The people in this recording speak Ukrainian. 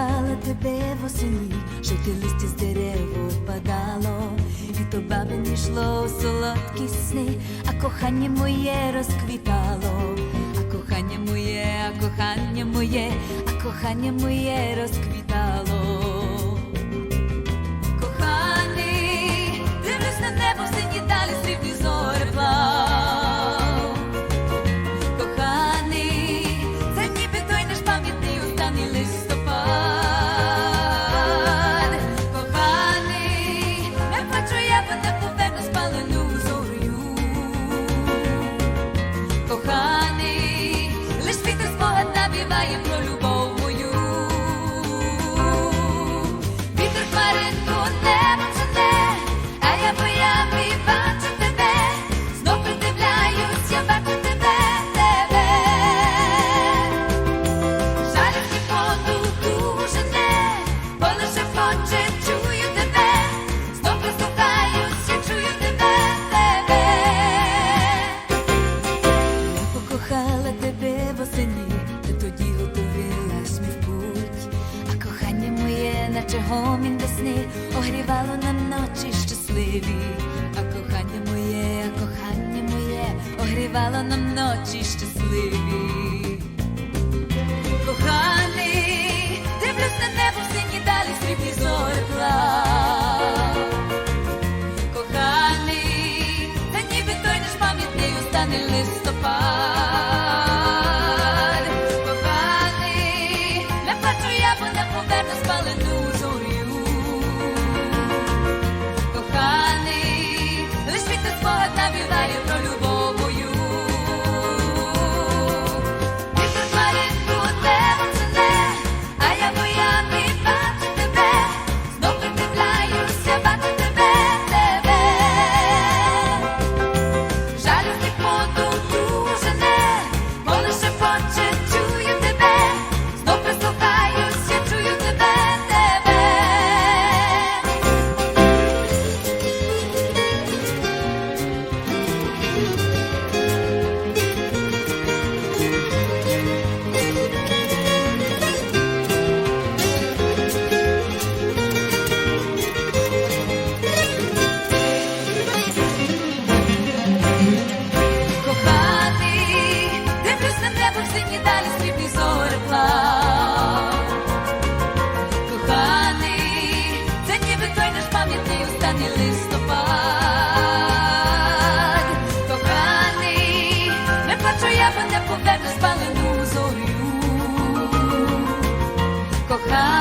шукала тебе восені, жовте листя з дерев опадало, і то бабині йшло у солодкі сни, а кохання моє розквітало, а кохання моє, а кохання моє, а кохання моє розквітало. гомін весни огрівало нам ночі щасливі, а кохання моє, кохання моє, огрівало нам ночі щасливі. Коханий, дивлюсь на небо в сині далі срібні зори плав. Коханий, та ніби той наш пам'ятний остане листопад. листопад, коханий, не плачу я, бо не поверну спалену зорю. Коханий.